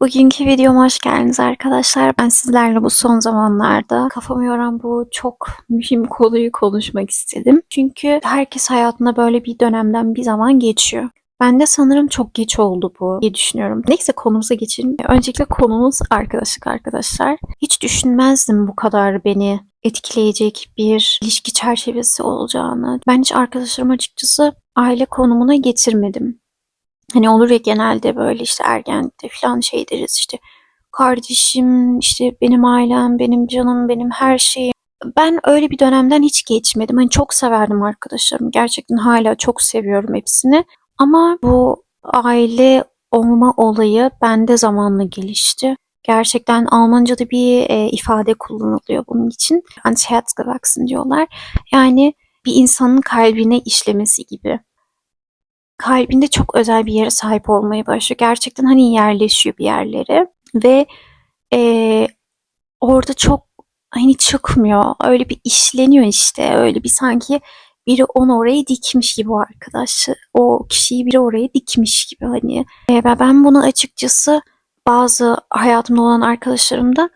Bugünkü videoma hoş geldiniz arkadaşlar. Ben sizlerle bu son zamanlarda kafamı yoran bu çok mühim konuyu konuşmak istedim. Çünkü herkes hayatında böyle bir dönemden bir zaman geçiyor. Ben de sanırım çok geç oldu bu diye düşünüyorum. Neyse konumuza geçelim. Öncelikle konumuz arkadaşlık arkadaşlar. Hiç düşünmezdim bu kadar beni etkileyecek bir ilişki çerçevesi olacağını. Ben hiç arkadaşlarım açıkçası aile konumuna getirmedim. Hani olur ya genelde böyle işte ergenlikte falan şey deriz işte kardeşim işte benim ailem benim canım benim her şeyim. Ben öyle bir dönemden hiç geçmedim. Hani çok severdim arkadaşlarımı. Gerçekten hala çok seviyorum hepsini. Ama bu aile olma olayı bende zamanla gelişti. Gerçekten Almanca'da bir e, ifade kullanılıyor bunun için. Ans Herz gewachsen diyorlar. Yani bir insanın kalbine işlemesi gibi kalbinde çok özel bir yere sahip olmaya başlıyor. Gerçekten hani yerleşiyor bir yerlere ve eee, orada çok hani çıkmıyor. Öyle bir işleniyor işte. Öyle bir sanki biri onu oraya dikmiş gibi o arkadaş. O kişiyi biri oraya dikmiş gibi hani. Eee, ve ben bunu açıkçası bazı hayatımda olan arkadaşlarımda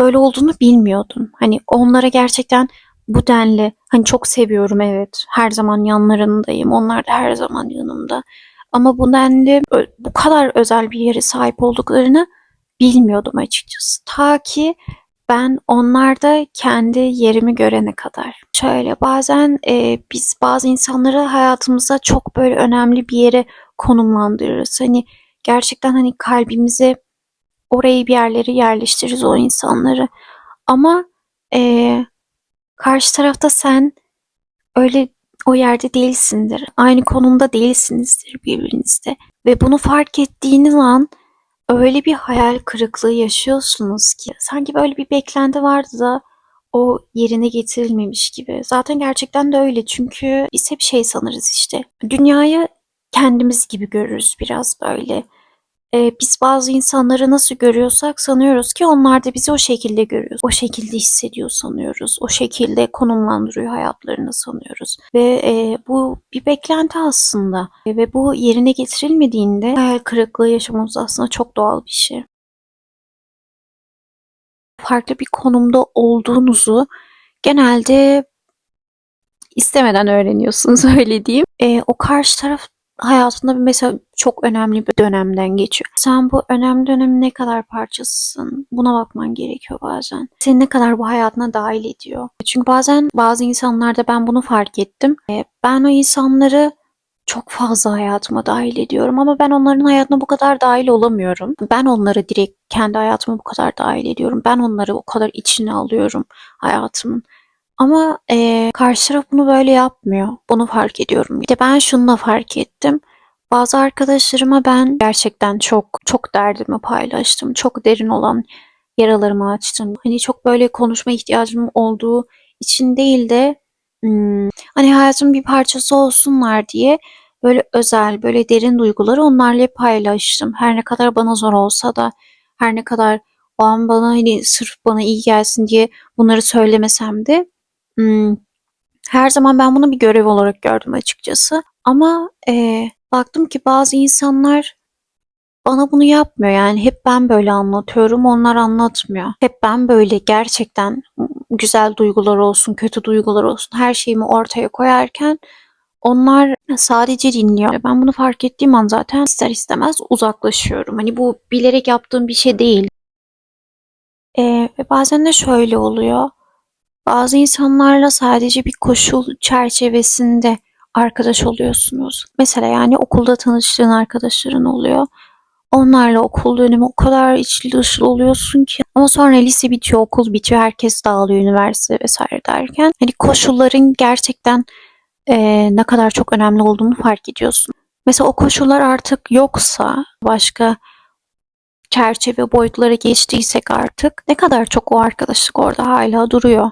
böyle olduğunu bilmiyordum. Hani onlara gerçekten bu denli hani çok seviyorum evet. Her zaman yanlarındayım. Onlar da her zaman yanımda. Ama bu denli bu kadar özel bir yere sahip olduklarını bilmiyordum açıkçası. Ta ki ben onlarda kendi yerimi görene kadar. Şöyle bazen e, biz bazı insanları hayatımıza çok böyle önemli bir yere konumlandırırız. Hani gerçekten hani kalbimize orayı bir yerlere yerleştiririz o insanları. Ama e, karşı tarafta sen öyle o yerde değilsindir. Aynı konumda değilsinizdir birbirinizde. Ve bunu fark ettiğiniz an öyle bir hayal kırıklığı yaşıyorsunuz ki sanki böyle bir beklenti vardı da o yerine getirilmemiş gibi. Zaten gerçekten de öyle çünkü biz hep şey sanırız işte. Dünyayı kendimiz gibi görürüz biraz böyle. Ee, biz bazı insanları nasıl görüyorsak sanıyoruz ki onlar da bizi o şekilde görüyor. O şekilde hissediyor sanıyoruz. O şekilde konumlandırıyor hayatlarını sanıyoruz. Ve e, bu bir beklenti aslında. E, ve bu yerine getirilmediğinde hayal kırıklığı yaşamamız aslında çok doğal bir şey. Farklı bir konumda olduğunuzu genelde istemeden öğreniyorsunuz öyle diyeyim. E, o karşı taraf hayatında mesela çok önemli bir dönemden geçiyor. Sen bu önemli dönemin ne kadar parçasısın? Buna bakman gerekiyor bazen. Seni ne kadar bu hayatına dahil ediyor. Çünkü bazen bazı insanlarda ben bunu fark ettim. E, Ben o insanları çok fazla hayatıma dahil ediyorum ama ben onların hayatına bu kadar dahil olamıyorum. Ben onları direkt kendi hayatıma bu kadar dahil ediyorum. Ben onları o kadar içine alıyorum hayatımın. Ama eee, karşı taraf bunu böyle yapmıyor. Bunu fark ediyorum. Bir ben şunu da fark ettim. Bazı arkadaşlarıma ben gerçekten çok çok derdimi paylaştım. Çok derin olan yaralarımı açtım. Hani çok böyle konuşma ihtiyacım olduğu için değil de hmm, hani hayatımın bir parçası olsunlar diye böyle özel, böyle derin duyguları onlarla paylaştım. Her ne kadar bana zor olsa da, her ne kadar o an bana hani sırf bana iyi gelsin diye bunları söylemesem de hmm, her zaman ben bunu bir görev olarak gördüm açıkçası. Ama eee, baktım ki bazı insanlar bana bunu yapmıyor. Yani hep ben böyle anlatıyorum, onlar anlatmıyor. Hep ben böyle gerçekten güzel duygular olsun, kötü duygular olsun her şeyimi ortaya koyarken onlar sadece dinliyor. Ben bunu fark ettiğim an zaten ister istemez uzaklaşıyorum. Hani bu bilerek yaptığım bir şey değil. Ve bazen de şöyle oluyor. Bazı insanlarla sadece bir koşul çerçevesinde arkadaş oluyorsunuz. Mesela yani okulda tanıştığın arkadaşların oluyor. Onlarla okul dönemi o kadar içli dışlı oluyorsun ki. Ama sonra lise bitiyor, okul bitiyor, herkes dağılıyor, üniversite vesaire derken. Hani koşulların gerçekten eee, ne kadar çok önemli olduğunu fark ediyorsun. Mesela o koşullar artık yoksa başka çerçeve boyutlara geçtiysek artık ne kadar çok o arkadaşlık orada hala duruyor.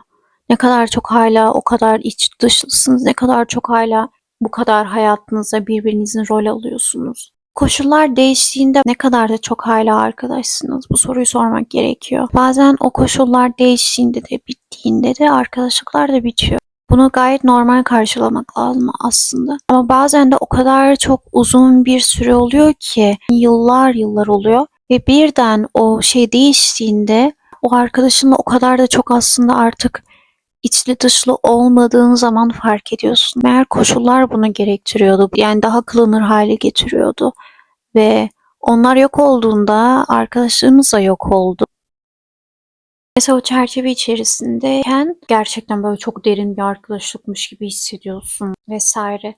Ne kadar çok hala o kadar iç dışlısınız, ne kadar çok hala bu kadar hayatınıza birbirinizin rol alıyorsunuz. Koşullar değiştiğinde ne kadar da çok hala arkadaşsınız? Bu soruyu sormak gerekiyor. Bazen o koşullar değiştiğinde de bittiğinde de arkadaşlıklar da bitiyor. Bunu gayet normal karşılamak lazım aslında. Ama bazen de o kadar çok uzun bir süre oluyor ki yıllar yıllar oluyor Ve birden o şey değiştiğinde o arkadaşınla o kadar da çok aslında artık içli dışlı olmadığın zaman fark ediyorsun. Meğer koşullar bunu gerektiriyordu. Yani daha kılınır hale getiriyordu. Ve onlar yok olduğunda arkadaşlığımız da yok oldu. Mesela o çerçeve içerisindeyken gerçekten böyle çok derin bir arkadaşlıkmış gibi hissediyorsun vesaire.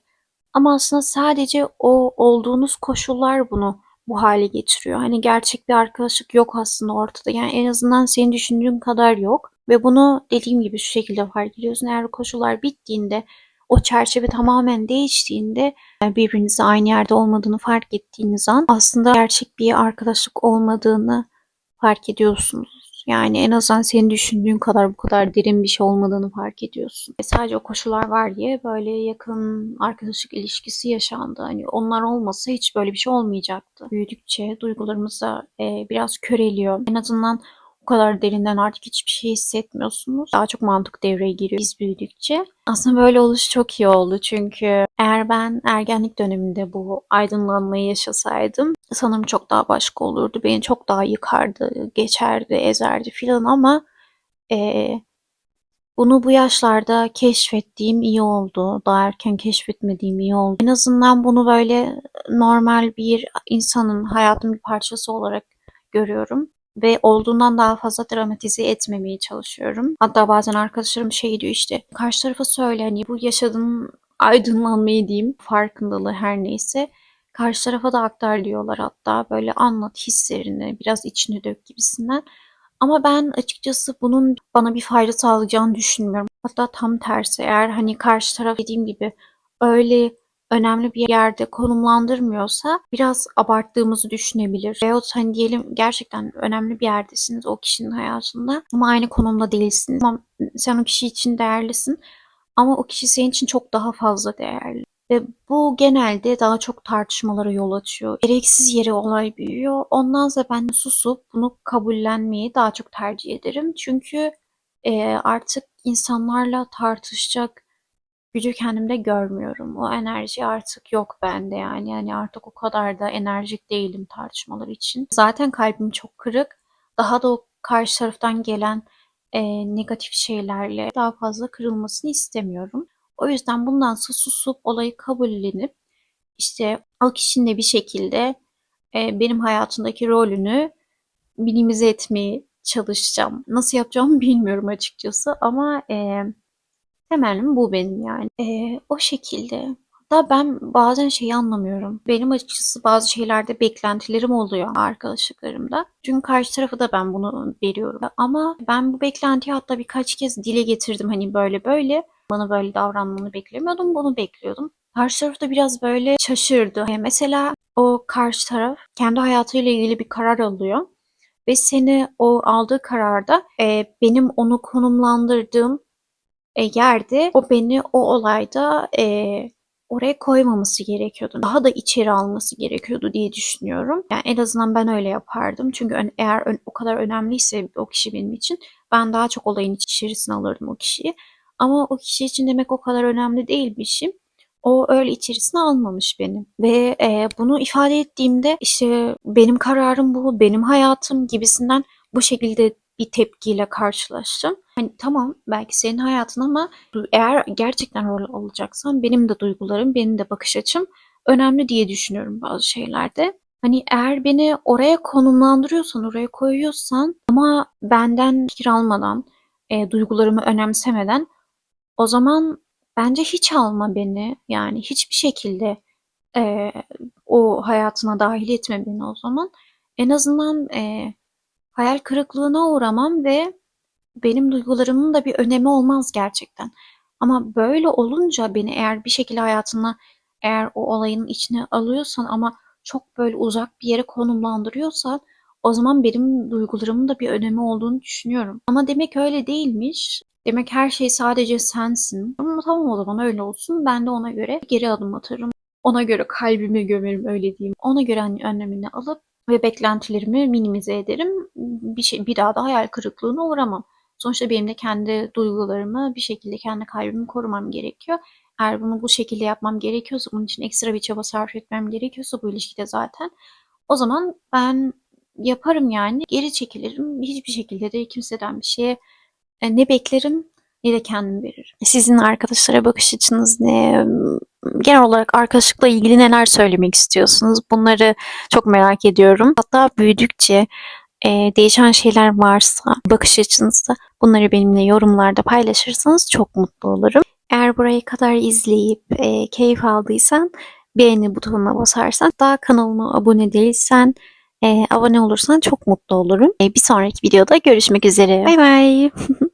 Ama aslında sadece o olduğunuz koşullar bunu bu hale getiriyor. Hani gerçek bir arkadaşlık yok aslında ortada. Yani en azından senin düşündüğün kadar yok. Ve bunu dediğim gibi şu şekilde fark ediyorsun. Eğer koşullar bittiğinde, o çerçeve tamamen değiştiğinde birbirinizle aynı yerde olmadığını fark ettiğiniz an aslında gerçek bir arkadaşlık olmadığını fark ediyorsunuz. Yani en azından senin düşündüğün kadar bu kadar derin bir şey olmadığını fark ediyorsun. Ve sadece o koşullar var diye böyle yakın arkadaşlık ilişkisi yaşandı. Hani onlar olmasa hiç böyle bir şey olmayacaktı. Büyüdükçe duygularımız e, biraz köreliyor. En azından kadar derinden artık hiçbir şey hissetmiyorsunuz. Daha çok mantık devreye giriyor biz büyüdükçe. Aslında böyle oluş çok iyi oldu çünkü eğer ben ergenlik döneminde bu aydınlanmayı yaşasaydım sanırım çok daha başka olurdu. Beni çok daha yıkardı, geçerdi, ezerdi filan ama eee, bunu bu yaşlarda keşfettiğim iyi oldu. Daha erken keşfetmediğim iyi oldu. En azından bunu böyle normal bir insanın hayatın bir parçası olarak görüyorum ve olduğundan daha fazla dramatize etmemeye çalışıyorum. Hatta bazen arkadaşlarım şey diyor işte karşı tarafa söyle hani bu yaşadığın aydınlanmayı diyeyim farkındalığı her neyse karşı tarafa da aktar diyorlar hatta böyle anlat hislerini biraz içine dök gibisinden. Ama ben açıkçası bunun bana bir fayda sağlayacağını düşünmüyorum. Hatta tam tersi eğer hani karşı taraf dediğim gibi öyle önemli bir yerde konumlandırmıyorsa biraz abarttığımızı düşünebilir. Veyahut hani diyelim gerçekten önemli bir yerdesiniz o kişinin hayatında ama aynı konumda değilsiniz. Ama sen o kişi için değerlisin ama o kişi senin için çok daha fazla değerli. Ve bu genelde daha çok tartışmalara yol açıyor. Gereksiz yere olay büyüyor. Ondan sonra ben susup bunu kabullenmeyi daha çok tercih ederim. Çünkü e, artık insanlarla tartışacak gücü kendimde görmüyorum. O enerji artık yok bende yani. Yani artık o kadar da enerjik değilim tartışmalar için. Zaten kalbim çok kırık. Daha da o karşı taraftan gelen e, negatif şeylerle daha fazla kırılmasını istemiyorum. O yüzden bundan sonra susup olayı kabullenip işte o kişinin de bir şekilde e, benim hayatımdaki rolünü minimize etmeye çalışacağım. Nasıl yapacağımı bilmiyorum açıkçası ama e, temelim bu benim yani. E, o şekilde. Hatta ben bazen şeyi anlamıyorum. Benim açıkçası bazı şeylerde beklentilerim oluyor arkadaşlıklarımda. Çünkü karşı tarafı da ben bunu veriyorum. Ama ben bu beklentiyi hatta birkaç kez dile getirdim. Hani böyle böyle bana böyle davranmanı beklemiyordum, bunu bekliyordum. Karşı taraf da biraz böyle şaşırdı. E, mesela o karşı taraf kendi hayatıyla ilgili bir karar alıyor ve seni o aldığı kararda e, benim onu konumlandırdığım yerde o beni o olayda e, oraya koymaması gerekiyordu. Daha da içeri alması gerekiyordu diye düşünüyorum. Yani en azından ben öyle yapardım. Çünkü eğer o kadar önemliyse o kişi benim için ben daha çok olayın içerisine alırdım o kişiyi. Ama o kişi için demek o kadar önemli değilmişim. O öyle içerisine almamış beni. Ve e, bunu ifade ettiğimde işte benim kararım bu, benim hayatım gibisinden bu şekilde bir tepkiyle karşılaştım. Hani tamam belki senin hayatın ama eğer gerçekten rol alacaksan benim de duygularım, benim de bakış açım önemli diye düşünüyorum bazı şeylerde. Hani eğer beni oraya konumlandırıyorsan, oraya koyuyorsan ama benden fikir almadan, e, duygularımı önemsemeden o zaman bence hiç alma beni. Yani hiçbir şekilde e, o hayatına dahil etme beni o zaman. En azından e, hayal kırıklığına uğramam ve benim duygularımın da bir önemi olmaz gerçekten. Ama böyle olunca beni eğer bir şekilde hayatına eğer o olayın içine alıyorsan ama çok böyle uzak bir yere konumlandırıyorsan o zaman benim duygularımın da bir önemi olduğunu düşünüyorum. Ama demek öyle değilmiş. Demek her şey sadece sensin. Ama tamam o zaman öyle olsun. Ben de ona göre geri adım atarım. Ona göre kalbimi gömerim öyle diyeyim. Ona göre önlemini alıp ve beklentilerimi minimize ederim. Bir şey bir daha da hayal kırıklığına uğramam. Sonuçta benim de kendi duygularımı bir şekilde kendi kalbimi korumam gerekiyor. Eğer bunu bu şekilde yapmam gerekiyorsa, bunun için ekstra bir çaba sarf etmem gerekiyorsa bu ilişkide zaten o zaman ben yaparım yani. Geri çekilirim. Hiçbir şekilde de kimseden bir şeye e, ne beklerim ne de kendim veririm. Sizin arkadaşlara bakış açınız ne? Genel olarak arkadaşlıkla ilgili neler söylemek istiyorsunuz? Bunları çok merak ediyorum. Hatta büyüdükçe e, değişen şeyler varsa bakış açınızda bunları benimle yorumlarda paylaşırsanız çok mutlu olurum. Eğer buraya kadar izleyip e, keyif aldıysan beğeni butonuna basarsan daha kanalıma abone değilsen e, abone olursan çok mutlu olurum. E, bir sonraki videoda görüşmek üzere. Bay bay.